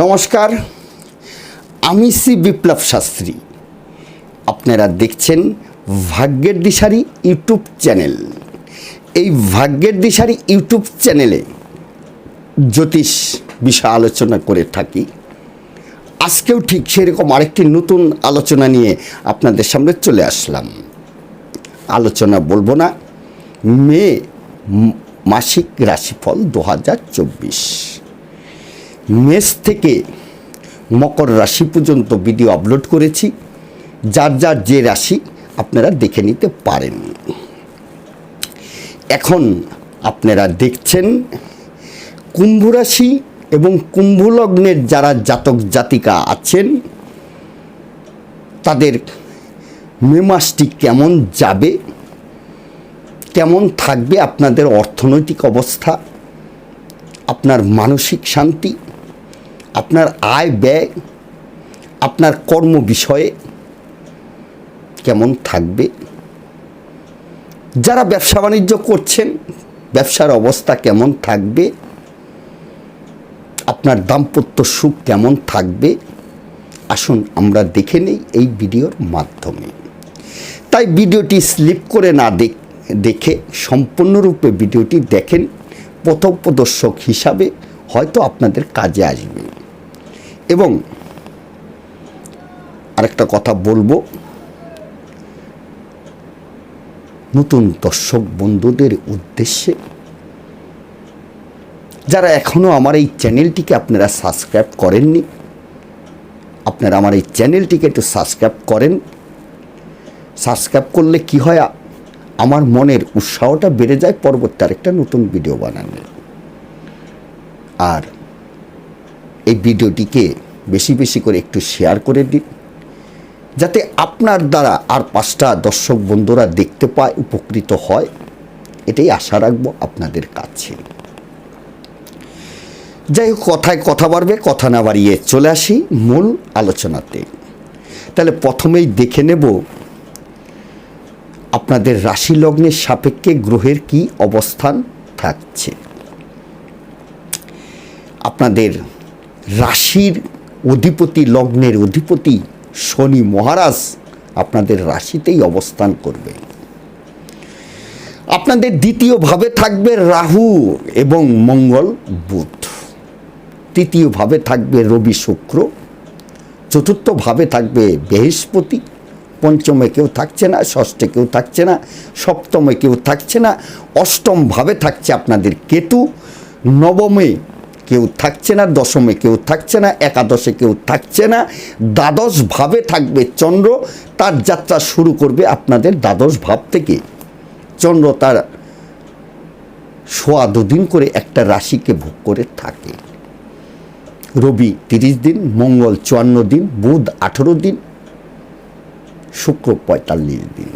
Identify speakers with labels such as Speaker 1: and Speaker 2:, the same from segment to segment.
Speaker 1: নমস্কার, আমি শ্রী বিপ্লব শাস্ত্রী। আপনারা দেখছেন ভাগ্যের দিশারি ইউটিউব চ্যানেল। এই ভাগ্যের দিশারি ইউটিউব চ্যানেলে জ্যোতিষ বিষয় আলোচনা করে থাকি। আজকেও ঠিক সেরকম আরেকটি নতুন আলোচনা নিয়ে আপনাদের সামনে চলে আসলাম। আলোচনা বলব না, মে মাসিক রাশিফল দু হাজার চব্বিশ। মেষ থেকে মকর রাশি পর্যন্ত ভিডিও আপলোড করেছি। যার যার যে রাশি আপনারা দেখে নিতে পারেন। এখন আপনারা দেখছেন কুম্ভ রাশি এবং কুম্ভ লগ্নের যারা জাতক জাতিকা আছেন, তাদের মে মাসটি কেমন যাবে? কেমন থাকবে আপনাদের অর্থনৈতিক অবস্থা? আপনার মানসিক শান্তি? আপনার আয় ব্যয়, আপনার কর্ম বিষয়ে কেমন থাকবে? যারা ব্যবসা বাণিজ্য করছেন, ব্যবসার অবস্থা কেমন থাকবে? আপনার দাম্পত্য সুখ কেমন থাকবে? আসুন আমরা দেখে নেই এই ভিডিওর মাধ্যমে। তাই ভিডিওটি স্লিপ করে না দেখ সম্পূর্ণরূপে ভিডিওটি দেখেন। পথপ্রদর্শক হিসাবে হয়তো আপনাদের কাজে আসবে। এবং আরেকটা কথা বলব। নতুন দর্শক বন্ধুদের উদ্দেশ্যে যারা এখনও আমার এই চ্যানেলটিকে আপনারা সাবস্ক্রাইব করেননি, আপনারা আমার এই চ্যানেলটিকে একটু সাবস্ক্রাইব করেন। সাবস্ক্রাইব করলে কি হয়, আমার মনের উৎসাহটা বেড়ে যায়, পরবর্তী আরেকটা নতুন ভিডিও বানানোর। আর ভিডিওটিকে বেশি বেশি করে একটু শেয়ার করে দিন, যাতে আপনার দ্বারা আর পাঁচটা দর্শক বন্ধুরা দেখতে পায়, উপকৃত হয়। এটাই আশা রাখব আপনাদের কাছে। যাই হোক, কথায় কথা বাড়বে, কথা না বাড়িয়ে চলে আসি মূল আলোচনাতে। তাহলে প্রথমেই দেখে নেব আপনাদের রাশি লগ্নের সাপেক্ষে গ্রহের কি অবস্থান থাকছে। আপনাদের রাশির অধিপতি লগ্নের অধিপতি শনি মহারাজ আপনাদের রাশিতেই অবস্থান করবে। আপনাদের দ্বিতীয়ভাবে থাকবে রাহু এবং মঙ্গল বুধ। তৃতীয়ভাবে থাকবে রবি শুক্র। চতুর্থভাবে থাকবে বৃহস্পতি। পঞ্চমে কেউ থাকছে না, ষষ্ঠে কেউ থাকছে না, সপ্তমে কেউ থাকছে না অষ্টমভাবে থাকছে আপনাদের কেতু। নবমে কেউ থাকছে না, দশমে কেউ থাকছে না, একাদশে কেউ থাকছে না। দ্বাদশভাবে থাকবে চন্দ্র, তার যাত্রা শুরু করবে আপনাদের দ্বাদশ ভাব থেকে। চন্দ্র তার সোয়া দুদিন করে একটা রাশিকে ভোগ করে থাকে। রবি তিরিশ দিন, মঙ্গল চুয়ান্ন দিন, বুধ আঠেরো দিন, শুক্র পঁয়তাল্লিশ দিন।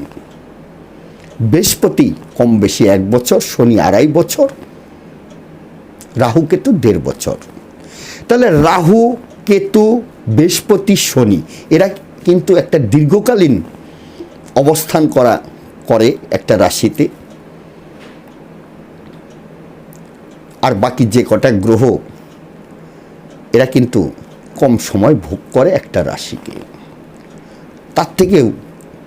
Speaker 1: বৃহস্পতি কম বেশি এক বছর, শনি আড়াই বছর রাহু কেতু দেড় বছর। তাহলে রাহু কেতু বৃহস্পতি শনি, এরা কিন্তু একটা দীর্ঘকালীন অবস্থান করা, করে একটা রাশিতে। আর বাকি যে কটা গ্রহ, এরা কিন্তু কম সময় ভোগ করে একটা রাশিকে। তার থেকেও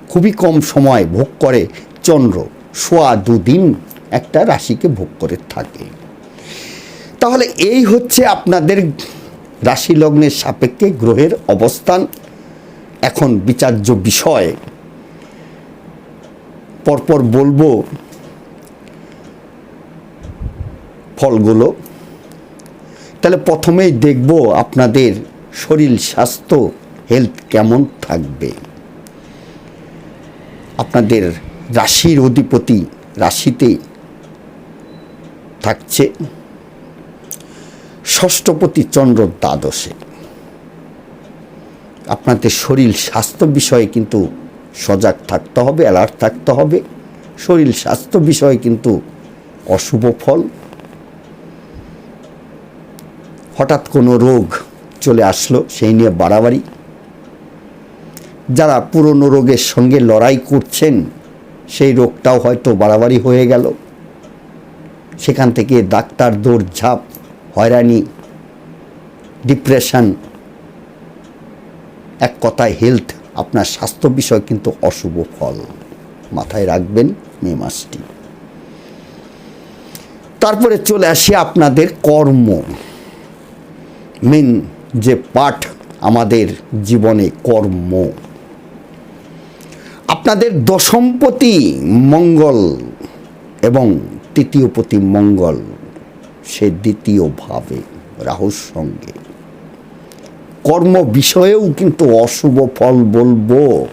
Speaker 1: খুবই কম সময় ভোগ করে চন্দ্র, সোয়া দুদিন একটা রাশিকে ভোগ করে থাকে। তাহলে এই হচ্ছে আপনাদের রাশি লগ্নের সাপেক্ষে গ্রহের অবস্থান। এখন বিচার্য বিষয়। পরপর বলব, ফলগুলো। তাহলে প্রথমেই দেখব আপনাদের শরীর স্বাস্থ্য হেলথ কেমন থাকবে। আপনাদের রাশির অধিপতি রাশিতে থাকছে। ষষ্ঠপতি চন্দ্র দ্বাদশে। আপনাদের শরীর স্বাস্থ্য বিষয়ে কিন্তু সজাগ থাকতে হবে অ্যালার্ট থাকতে হবে। শরীর স্বাস্থ্য বিষয়ে কিন্তু অশুভ ফল। হঠাৎ কোনো রোগ চলে আসলো, সেই নিয়ে বাড়াবাড়ি। যারা পুরনো রোগের সঙ্গে লড়াই করছেন, সেই রোগটাও হয়তো বাড়াবাড়ি হয়ে গেল। সেখান থেকে ডাক্তার দৌড় ঝাঁপ হয়রানি ডিপ্রেশন এক কথায় হেলথ আপনার স্বাস্থ্য বিষয় কিন্তু অশুভ ফল। মাথায় রাখবেন মে মাসটি। তারপরে চলে আসি আপনাদের কর্ম। মেন যে পাঠ আমাদের জীবনে কর্ম। আপনাদের দশমপতি মঙ্গল এবং তৃতীয়পতি মঙ্গল। সে দ্বিতীয়ভাবে রাহুর সঙ্গে। কর্ম বিষয়েও কিন্তু অশুভ ফল বলব।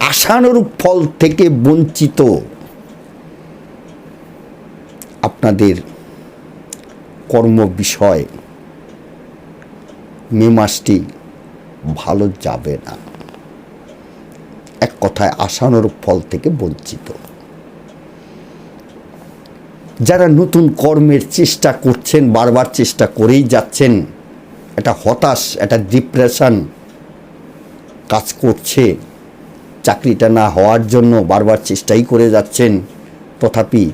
Speaker 1: আশানুরূপ ফল থেকে বঞ্চিত। আপনাদের কর্ম বিষয় মে মাসটি ভালো যাবে না। এক কথায় আশানুরূপ ফল থেকে বঞ্চিত। যারা নতুন কর্মের চেষ্টা করছেন, বারবার চেষ্টা করেই যাচ্ছেন, একটা হতাশ, একটা ডিপ্রেশন কাজ করছে, চাকরিটা না হওয়ার জন্য বারবার চেষ্টাই করে যাচ্ছেন, তথাপি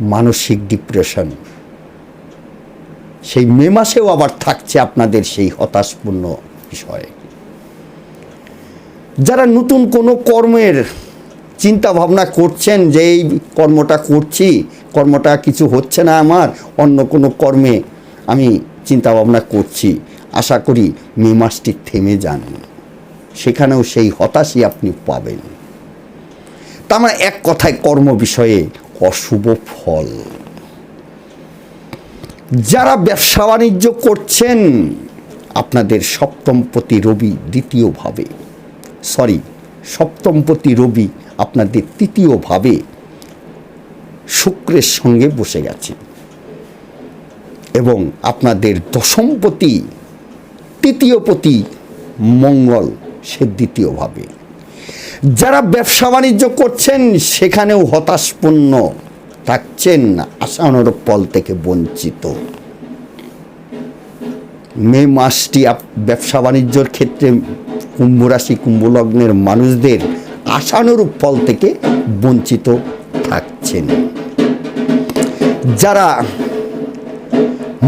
Speaker 1: মানসিক ডিপ্রেশন সেই মে মাসেও আবার থাকছে আপনাদের সেই হতাশপূর্ণ বিষয়। যারা নতুন কোনো কর্মের চিন্তা ভাবনা করছেন যে এই কর্মটা করছি, কর্মটা কিছু হচ্ছে না আমার, অন্য কোনো কর্মে আমি চিন্তা ভাবনা করছি। আশা করি মে মাসটি থেমে যান। সেখানেও সেই হতাশই আপনি পাবেন। তার মানে এক কথায় কর্ম বিষয়ে অশুভ ফল। যারা ব্যবসা বাণিজ্য করছেন, আপনাদের সপ্তমপতি রবি দ্বিতীয়ভাবে। সরি সপ্তমপতি রবি আপনাদের তৃতীয়ভাবে শুক্রের সঙ্গে বসে গেছে। এবং আপনাদের দশমপতি তৃতীয়পতি মঙ্গল, সে দ্বিতীয়ভাবে। যারা ব্যবসা বাণিজ্য করছেন, সেখানেও হতাশপূর্ণ, থাকছেন আশানুরূপ ফল থেকে বঞ্চিত। মে মাসটি ব্যবসা বাণিজ্যর ক্ষেত্রে কুম্ভ রাশি কুম্ভ লগ্নের মানুষদের আশানুরূপ ফল থেকে বঞ্চিত থাকছেন। যারা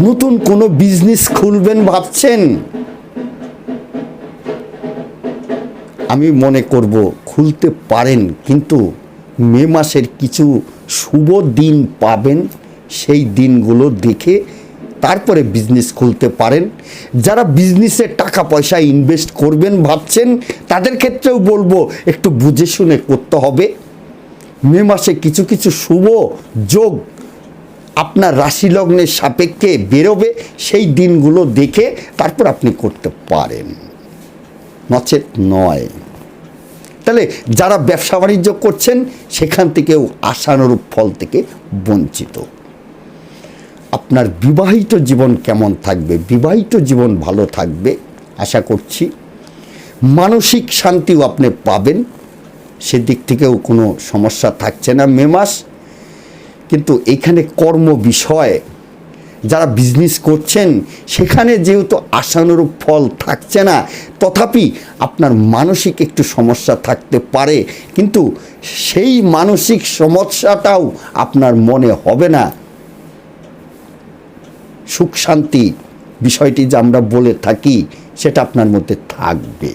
Speaker 1: নতুন কোনো বিজনেস খুলবেন ভাবছেন, আমি মনে করব খুলতে পারেন, কিন্তু মে মাসের কিছু শুভ দিন পাবেন, সেই দিনগুলো দেখে তারপরে বিজনেস খুলতে পারেন। যারা বিজনেসে টাকা পয়সা ইনভেস্ট করবেন ভাবছেন, তাদের ক্ষেত্রেও বলব, একটু বুঝে শুনে করতে হবে। মে মাসে কিছু কিছু শুভ যোগ আপনার রাশি লগ্নের সাপেক্ষে বেরোবে, সেই দিনগুলো দেখে তারপর আপনি করতে পারেন। নচেত নয়। তাহলে যারা ব্যবসা বাণিজ্য করছেন, সেখান থেকেও আশানুরূপ ফল থেকে বঞ্চিত। আপনার বিবাহিত জীবন কেমন থাকবে? বিবাহিত জীবন ভালো থাকবে, আশা করছি। মানসিক শান্তিও আপনি পাবেন। সেদিক থেকেও কোনো সমস্যা থাকছে না মে মাস। কিন্তু এখানে কর্ম বিষয়ে, যারা বিজনেস করছেন, সেখানে যেহেতু আশানুরূপ ফল থাকছে না, তথাপি আপনার মানসিক একটু সমস্যা থাকতে পারে। কিন্তু সেই মানসিক সমস্যাটাও আপনার মনে হবে না। সুখ শান্তি বিষয়টি যে আমরা বলে থাকি, সেটা আপনার মধ্যে থাকবে।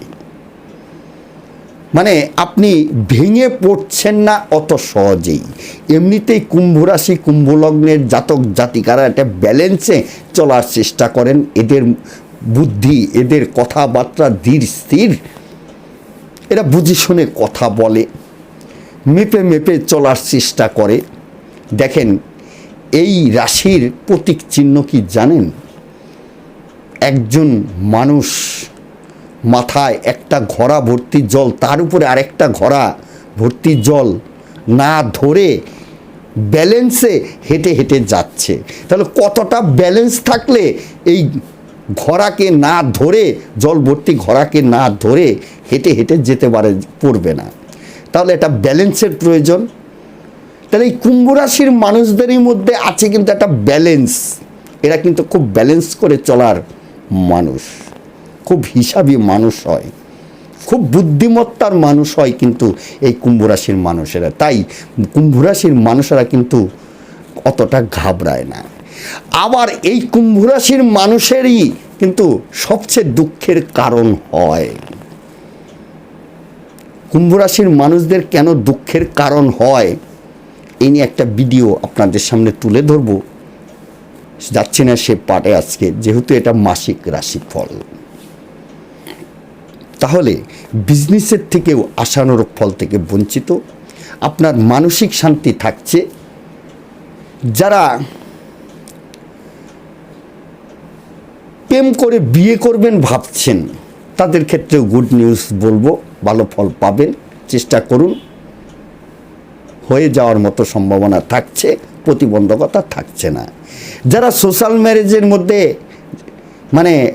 Speaker 1: মানে আপনি ভেঙে পড়ছেন না অত সহজেই। এমনিতেই কুম্ভ রাশি, কুম্ভ জাতক জাতিকারা একটা ব্যালেন্সে চলার চেষ্টা করেন। এদের বুদ্ধি, এদের কথাবার্তা ধীর স্থির। এরা বুঝে শুনে কথা বলে, মেপে মেপে চলার চেষ্টা করে। দেখেন এই রাশির প্রতীক চিহ্ন কি জানেন? একজন মানুষ মাথায় একটা ঘোড়া ভর্তি জল, তার উপরে আরেকটা ঘোড়া ভর্তি জল না ধরে ব্যালেন্সে হেঁটে হেঁটে যাচ্ছে। তাহলে কতটা ব্যালেন্স থাকলে এই ঘোড়াকে না ধরে, জল ভর্তি ঘোড়াকে না ধরে হেঁটে হেঁটে যেতে পারে, পড়বে না। তাহলে এটা ব্যালেন্সের প্রয়োজন। তাহলে এই কুম্ভ রাশির মানুষদেরই মধ্যে আছে কিন্তু একটা ব্যালেন্স এরা কিন্তু খুব ব্যালেন্স করে চলার মানুষ। খুব হিসাবী মানুষ হয়। খুব বুদ্ধিমত্তার মানুষ হয় কিন্তু এই কুম্ভ রাশির মানুষেরা। তাই কুম্ভ রাশির মানুষেরা কিন্তু অতটা ঘাবড়ায় না। আবার এই কুম্ভ রাশির মানুষেরই কিন্তু সবচেয়ে দুঃখের কারণ হয়। কুম্ভ রাশির মানুষদের কেন দুঃখের কারণ হয়? এই নিয়ে একটা ভিডিও আপনাদের সামনে তুলে ধরবো। যাচ্ছি না সে পাটে আজকে, যেহেতু এটা মাসিক রাশিফল। তাহলে বিজনেসের থেকেও আশানুরূপ ফল থেকে বঞ্চিত, আপনার মানসিক শান্তি থাকছে। যারা প্রেম করে বিয়ে করবেন ভাবছেন, তাদের ক্ষেত্রেও গুড নিউজ বলব, ভালো ফল পাবেন। চেষ্টা করুন। হয়ে যাওয়ার মতো সম্ভাবনা থাকছে, প্রতিবন্ধকতা থাকছে না। যারা সোশ্যাল ম্যারেজের মধ্যে মানে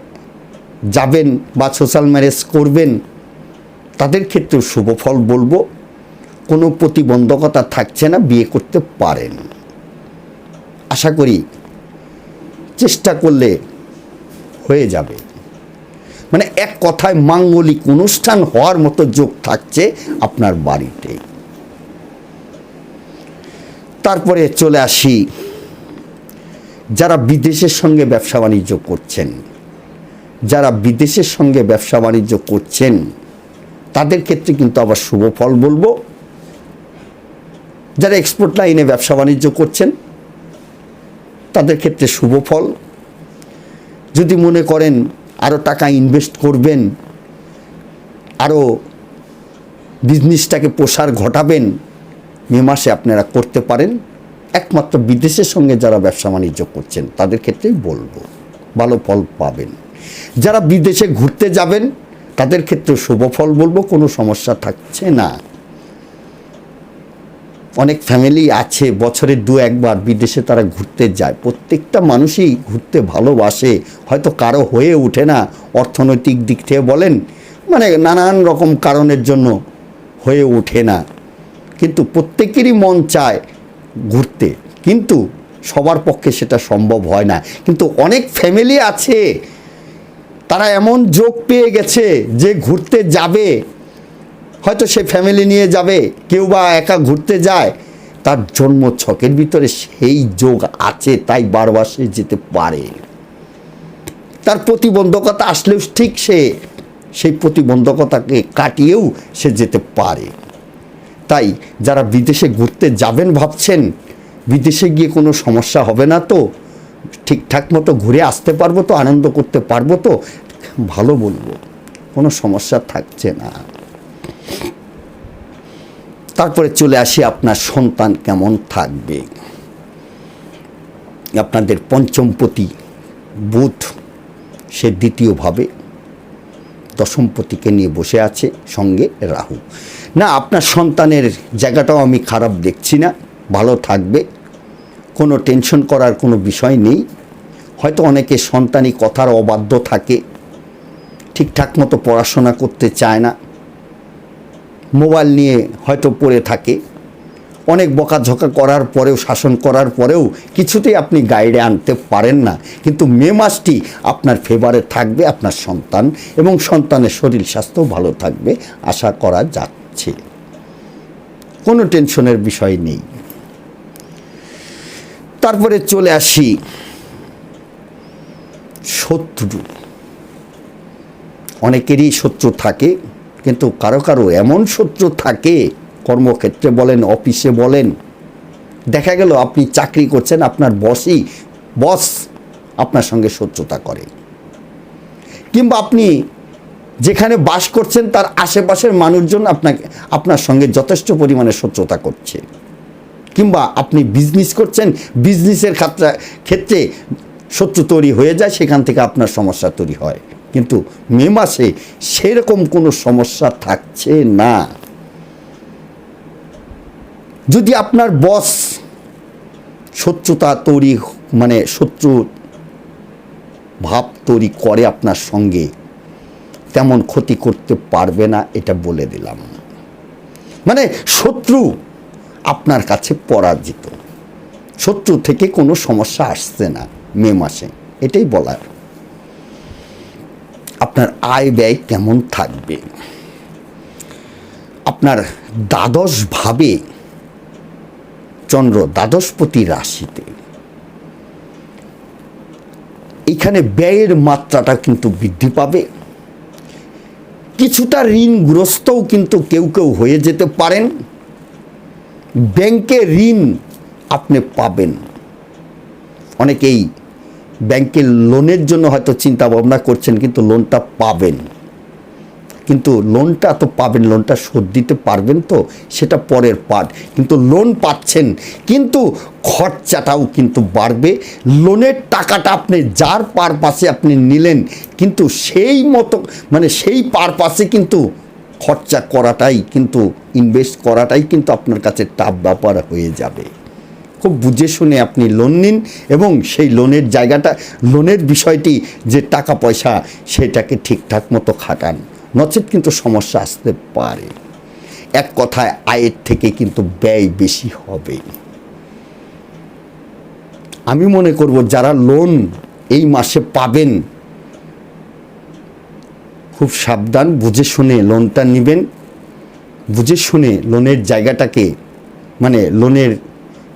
Speaker 1: যাবেন বা সোশ্যাল ম্যারেজ করবেন, তাদের ক্ষেত্রেও শুভ ফল বলব, কোনো প্রতিবন্ধকতা থাকছে না, বিয়ে করতে পারেন। আশা করি চেষ্টা করলে হয়ে যাবে। মানে এক কথায় মাঙ্গলিক অনুষ্ঠান হওয়ার মতো যোগ থাকছে আপনার বাড়িতে। তারপরে চলে আসি। যারা বিদেশের সঙ্গে ব্যবসা বাণিজ্য করছেন, যারা বিদেশের সঙ্গে ব্যবসা বাণিজ্য করছেন, তাদের ক্ষেত্রে কিন্তু আবার শুভ ফল বলব। যারা এক্সপোর্ট লাইনে ব্যবসা বাণিজ্য করছেন, তাদের ক্ষেত্রে শুভ ফল। যদি মনে করেন আরও টাকা ইনভেস্ট করবেন আরও বিজনেসটাকে প্রসার ঘটাবেন মে মাসে আপনারা করতে পারেন। একমাত্র বিদেশের সঙ্গে যারা ব্যবসা বাণিজ্য করছেন, তাদের ক্ষেত্রেই বলব, ভালো ফল পাবেন। যারা বিদেশে ঘুরতে যাবেন, তাদের ক্ষেত্রে শুভ ফল বলব, কোনো সমস্যা থাকছে না। অনেক ফ্যামিলি আছে, বছরে দু একবার বিদেশে তারা ঘুরতে যায়। প্রত্যেকটা মানুষই ঘুরতে ভালোবাসে, হয়তো কারও হয়ে ওঠে না, অর্থনৈতিক দিক থেকে বলেন মানে নানান রকম কারণের জন্য হয়ে ওঠে না। কিন্তু প্রত্যেকেরই মন চায় ঘুরতে। কিন্তু সবার পক্ষে সেটা সম্ভব হয় না। কিন্তু অনেক ফ্যামিলি আছে, তারা এমন যোগ পেয়ে গেছে যে ঘুরতে যাবে। হয়তো সে ফ্যামিলি নিয়ে যাবে, কেউ বা একা ঘুরতে যায়, তার জন্ম ছকের ভিতরে সেই যোগ আছে, তাই বারবার সে যেতে পারে। তার প্রতিবন্ধকতা আসলেও ঠিক সে, সেই প্রতিবন্ধকতাকে কাটিয়েও সে যেতে পারে। তাই যারা বিদেশে ঘুরতে যাবেন ভাবছেন, বিদেশে গিয়ে কোনো সমস্যা হবে না তো? ঠিকঠাক মতো ঘুরে আসতে পারব তো? আনন্দ করতে পারব তো? ভালো বলব, কোনো সমস্যা থাকছে না। তারপরে চলে আসি আপনার সন্তান কেমন থাকবে। আপনাদের পঞ্চমপতি বুধ, সে দ্বিতীয়ভাবে দশমপতিকে নিয়ে বসে আছে সঙ্গে রাহু। না, আপনার সন্তানের জায়গাটাও আমি খারাপ দেখছি না, ভালো থাকবে, কোনো টেনশন করার কোনো বিষয় নেই। হয়তো অনেকে সন্তানই কথার অবাধ্য থাকে, ঠিকঠাক মতো পড়াশোনা করতে চায় না, মোবাইল নিয়ে হয়তো পড়ে থাকে। অনেক বকাঝকা করার পরেও, শাসন করার পরেও কিছুতেই আপনি গাইডে আনতে পারেন না। কিন্তু মে মাসটি আপনার ফেভারে থাকবে, আপনার সন্তান এবং সন্তানের শরীর স্বাস্থ্য ভালো থাকবে, আশা করা যাচ্ছে। কোনো টেনশনের বিষয় নেই। তারপরে চলে আসি শত্রু। অনেকেরই শত্রু থাকে, কিন্তু কারও কারও এমন শত্রু থাকে, কর্মক্ষেত্রে বলেন, অফিসে বলেন, দেখা গেল আপনি চাকরি করছেন, আপনার বসই, বস আপনার সঙ্গে শত্রুতা করে। কিংবা আপনি যেখানে বাস করছেন, তার আশেপাশের মানুষজন আপনাকে, আপনার সঙ্গে যথেষ্ট পরিমাণে শত্রুতা করছে। কিংবা আপনি বিজনেস করছেন বিজনেসের ক্ষেত্রে ক্ষেত্রে শত্রু তৈরি হয়ে যায়, সেখান থেকে আপনার সমস্যা তৈরি হয়। কিন্তু মে মাসে সেরকম কোনো সমস্যা থাকছে না। যদি আপনার বস শত্রুতা তৈরি মানে শত্রু ভাব তৈরি করে আপনার সঙ্গে তেমন ক্ষতি করতে পারবে না, এটা বলে দিলাম। মানে শত্রু আপনার কাছে পরাজিত। শত্রু থেকে কোনো সমস্যা আসছে না মে মাসে, এটাই বলার। আপনার আয় ব্যয় কেমন থাকবে? আপনার দ্বাদশ ভাবে চন্দ্র দ্বাদশপতি রাশিতে, এখানে ব্যয়ের মাত্রাটা কিন্তু বৃদ্ধি পাবে। কিছুটা ঋণগ্রস্তও কিন্তু কেউ কেউ হয়ে যেতে পারেন। ব্যাংকে ঋণ আপনি পাবেন। অনেকেই ব্যাংকের লোনের জন্য হয়তো চিন্তা ভাবনা করছেন, কিন্তু লোনটা পাবেন। কিন্তু লোনটা তো পাবেন লোনটা শোধ দিতে পারবেন তো, সেটা পরের পার্ট কিন্তু লোন পাচ্ছেন, কিন্তু খরচাটাও কিন্তু বাড়বে। লোনের টাকাটা আপনি যার পারপাসে আপনি নিলেন, কিন্তু সেই মতো মানে সেই পারপাসে কিন্তু খরচা করাটাই, কিন্তু ইনভেস্ট করাটাই কিন্তু আপনার কাছে টাফ ব্যাপার হয়ে যাবে। খুব বুঝে শুনে আপনি লোন নিন এবং সেই লোনের জায়গাটা লোনের বিষয়টি, যে টাকা পয়সা, সেটাকে ঠিকঠাক মতো খাটান। নচেত কিন্তু সমস্যা আসতে পারে। এক কথায়, আয়ের থেকে কিন্তু ব্যয় বেশি হবে। আমি মনে করব, যারা লোন এই মাসে পাবেন, খুব সাবধান, বুঝে শুনে লোনটা নেবেন। বুঝে শুনে লোনের জায়গাটাকে মানে লোনের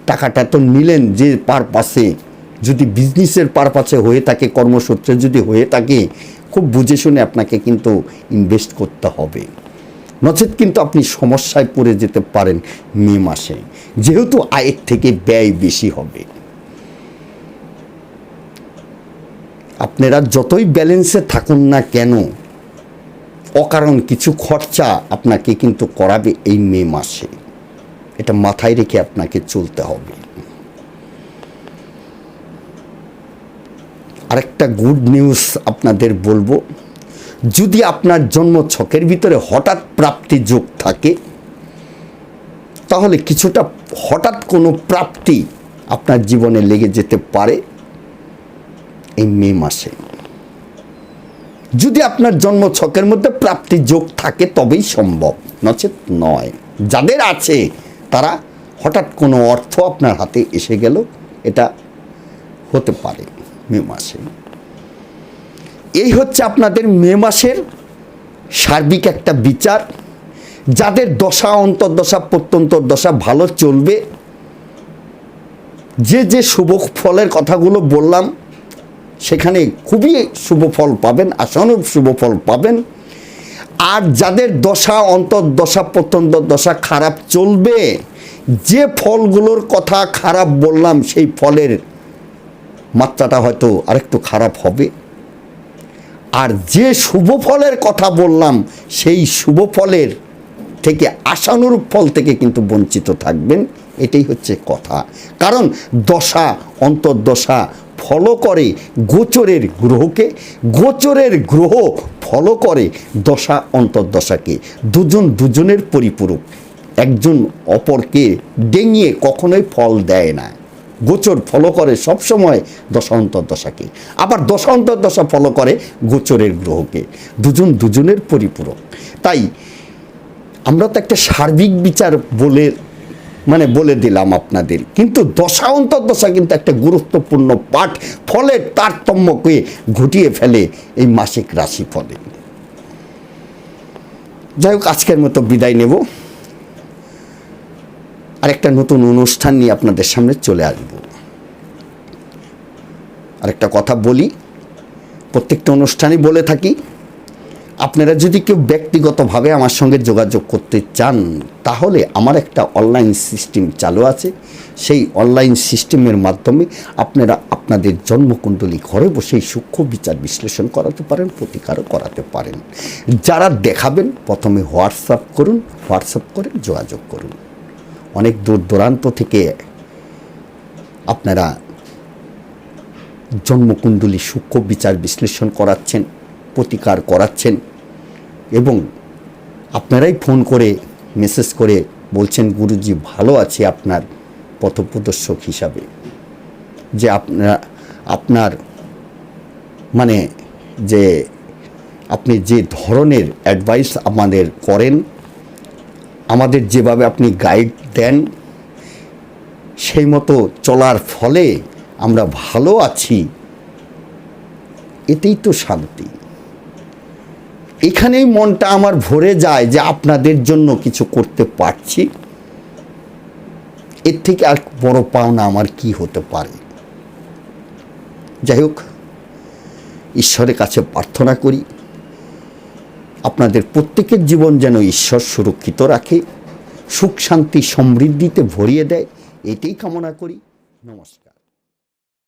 Speaker 1: টাকাটা তো নিলেন যে পারপাসে যদি বিজনেসের পারপাসে হয়ে থাকে, কর্মসূত্রে যদি হয়ে থাকে খুব বুঝে শুনে আপনাকে কিন্তু ইনভেস্ট করতে হবে। নচেত কিন্তু আপনি সমস্যায় পড়ে যেতে পারেন মে মাসে। যেহেতু আয়ের থেকে ব্যয় বেশি হবে। আপনারা যতই ব্যালেন্সে থাকুন না কেন, অকারণ কিছু খরচা আপনাকে কিন্তু করাবে এই মে মাসে। এটা মাথায় রেখে আপনাকে চলতে হবে। আরেকটা গুড নিউজ আপনাদের বলব। যদি আপনার জন্ম ছকের ভিতরে হঠাৎ প্রাপ্তি যোগ থাকে, তাহলে কিছুটা হঠাৎ কোনো প্রাপ্তি আপনার জীবনে লেগে যেতে পারে এই মে মাসে। যদি আপনার জন্ম ছকের মধ্যে প্রাপ্তি যোগ থাকে, তবেই সম্ভব, নচেত নয়। যাদের আছে, তারা হঠাৎ কোনো অর্থ আপনার হাতে এসে গেল, এটা হতে পারে। মে মাসে। এই হচ্ছে আপনাদের মে মাসের সার্বিক একটা বিচার। যাদের দশা অন্তর্দশা প্রত্যন্তর দশা ভালো চলবে, যে যে শুভ ফলের কথাগুলো বললাম, সেখানে খুবই শুভ ফল পাবেন আসানুর শুভ ফল পাবেন। আর যাদের দশা অন্তর্দশা প্রত্যন্ত দশা খারাপ চলবে, যে ফলগুলোর কথা খারাপ বললাম, সেই ফলের মাত্রাটা হয়তো আরেকটু খারাপ হবে। আর যে শুভ ফলের কথা বললাম, সেই শুভ ফলের থেকে আশানুরূপ ফল থেকে কিন্তু বঞ্চিত থাকবেন। এটাই হচ্ছে কথা। কারণ দশা, অন্তর্দশা ফলো করে গোচরের গ্রহকে, গোচরের গ্রহ ফলো করে দশা, অন্তর্দশাকে। দুজন দুজনের পরিপূরক। একজন অপরকে ডেঙিয়ে কখনোই ফল দেয় না। গোচর ফলো করে সবসময় দশা অন্তর্দশাকে আবার দশা ফলো করে গোচরের গ্রহকে। দুজন দুজনের পরিপূরক। তাই আমরা তো একটা সার্বিক বিচার বলে মানে বলে দিলাম আপনাদের। কিন্তু দশা অন্তর্দশা কিন্তু একটা গুরুত্বপূর্ণ পাঠ ফলের তারতম্যকে ঘটিয়ে ফেলে এই মাসিক রাশি ফলে যাই হোক, আজকের মতো বিদায় নেব। আরেকটা নতুন অনুষ্ঠান নিয়ে আপনাদের সামনে চলে আসব। আরেকটা কথা বলি, প্রত্যেকটা অনুষ্ঠানই বলে থাকি, আপনারা যদি কেউ ব্যক্তিগতভাবে আমার সঙ্গে যোগাযোগ করতে চান, তাহলে আমার একটা অনলাইন সিস্টেম চালু আছে। সেই অনলাইন সিস্টেমের মাধ্যমে আপনারা আপনাদের জন্মকুণ্ডলী ঘরে বসেই সূক্ষ্ম বিচার বিশ্লেষণ করাতে পারেন, প্রতিকারও করাতে পারেন। যারা দেখাবেন, প্রথমে হোয়াটসঅ্যাপ করুন হোয়াটসঅ্যাপ করে যোগাযোগ করুন। অনেক দূর দূরান্ত থেকে আপনারা জন্মকুণ্ডলী সূক্ষ্ম বিচার বিশ্লেষণ করাচ্ছেন, প্রতিকার করাচ্ছেন এবং আপনারাই ফোন করে, মেসেজ করে বলছেন, গুরুজি, ভালো আছে আপনার পথপ্রদর্শক হিসাবে। যে আপনারা আপনার মানে যে আপনি যে ধরনের অ্যাডভাইস আমাদের করেন আমাদের যেভাবে আপনি গাইড দেন, সেই মতো চলার ফলে আমরা ভালো আছি। এতেই তো শান্তি। এখানেই মনটা আমার ভরে যায় যে আপনাদের জন্য কিছু করতে পারছি। এর থেকে আর বড় পাওনা আমার কি হতে পারে? যাই হোক, ঈশ্বরের কাছে প্রার্থনা করি। আপনাদের প্রত্যেকের জীবন যেন ঈশ্বর সুরক্ষিত রাখে, সুখ শান্তি সমৃদ্ধিতে ভরিয়ে দেয়, এটাই কামনা করি। নমস্কার।